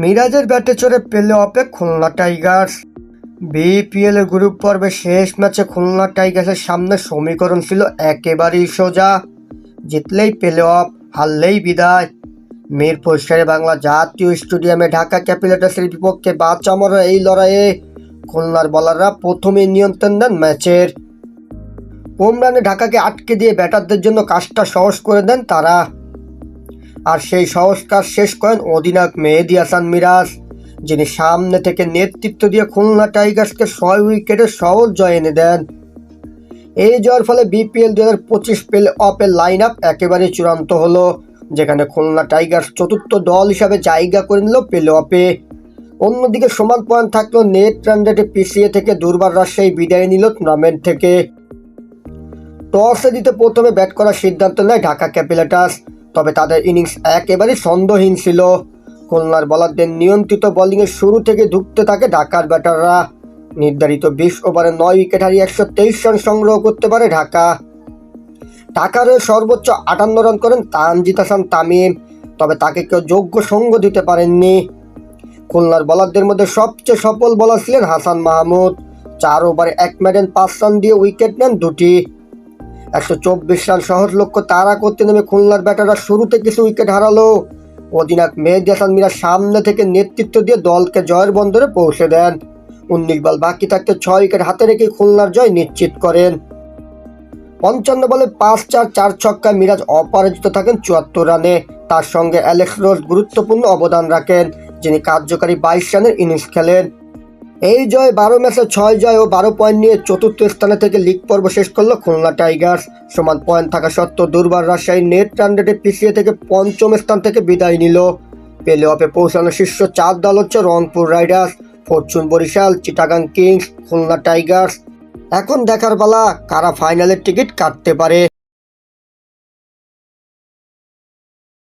মিরাজের ব্যাটে চড়ে পেলে অপে খুলনা টাইগার্স। বিপিএল গ্রুপ পর্বে শেষ ম্যাচে খুলনা টাইগার্সের সামনে সমীকরণ ছিল একেবারেই সোজা। জিতলেই পেলে অফ হারলেই বিদায়। মিরপুর শেরে বাংলা জাতীয় স্টেডিয়ামে ঢাকা ক্যাপিটালসের বিপক্ষে বাঁচামরা এই লড়াইয়ে খুলনার বলাররা প্রথমে নিয়ন্ত্রণ দেন ম্যাচের। হোম রানে ঢাকাকে আটকে দিয়ে ব্যাটারদের জন্য কাজটা সহজ করে দেন তারা। আর সেই সংস্কার শেষ করেন অধিনায়ক মেহেদি হাসান মিরাজ, যিনি সামনে থেকে নেতৃত্ব দিয়ে খুলনা টাইগার্সকে ছয় উইকেটে সহজ জয় এনে দেন। এই জয়ের ফলে বিপিএল দু হাজার পঁচিশ প্লে অফের লাইন আপ একেবারে চূড়ান্ত হলো, যেখানে খুলনা টাইগার্স চতুর্থ দল হিসাবে জায়গা করে নিল প্লে অফে। অন্যদিকে সমান পয়েন্ট থাকলেও নেট রান রেটে পিছিয়ে থেকে দুর্বার রাজশাহী বিদায় নিল টুর্নামেন্ট থেকে। টসে দিতে প্রথমে ব্যাট করার সিদ্ধান্ত নেয় ঢাকা ক্যাপিটালস। তবে তাদের ইনিংস একেবারে সন্দেহহীন ছিল। খুলনার বলারদের নিয়ন্ত্রিত বোলিংয়ের শুরু থেকে ঢুকতে থাকে ঢাকার ব্যাটাররা। নির্ধারিত বিশ ওভারে নয় উইকেট হারিয়ে একশো তেইশ রান সংগ্রহ করতে পারে ঢাকা। ঢাকার সর্বোচ্চ আটান্ন রান করেন তানজিত হাসান তামিম, তবে তাকে কেউ যোগ্য সঙ্গ দিতে পারেননি। খুলনার বলারদের মধ্যে সবচেয়ে সফল বলার ছিলেন হাসান মাহমুদ। চার ওভারে এক ম্যাডেন পাঁচ রান দিয়ে উইকেট নেন দুটি। একশো চব্বিশ রান সহজ লক্ষ্য তারা করতে নেমে খুলনার ব্যাটাররা শুরুতে কিছু উইকেট হারালো। অধিনায়ক মেহেদি হাসান মিরা সামনে থেকে নেতৃত্ব দিয়ে দলকে জয়ের বন্দরে পৌঁছে দেন। উনিশ বল বাকি থাকতে ছয় উইকেট হাতে রেখে খুলনার জয় নিশ্চিত করেন। পঞ্চান্ন বলে পাঁচ চার চার ছক্কায় মিরাজ অপরাজিত থাকেন চুয়াত্তর রানে। তার সঙ্গে অ্যালেক্স রোজ গুরুত্বপূর্ণ অবদান রাখেন, যিনি কার্যকারী বাইশ রানের ইনিংস খেলেন। এই জয় বারো ম্যাচে ছয় জয় ও বারো পয়েন্ট নিয়ে চতুর্থ স্থানে থেকে লিগ পর্ব শেষ করল খুলনা টাইগার্স। সমান পয়েন্ট থাকা সত্ত্বেও দুর্বার রাজশাহী নেট রান রেটে পিছিয়ে থেকে পঞ্চম স্থান থেকে বিদায় নিল। প্লে অফে পৌঁছানো শীর্ষ চার দল হচ্ছে Rangpur Riders, Fortune Barishal, Chittagong Kings, Khulna Tigers. এখন দেখার বেলা কারা ফাইনালের টিকিট কাটতে পারে।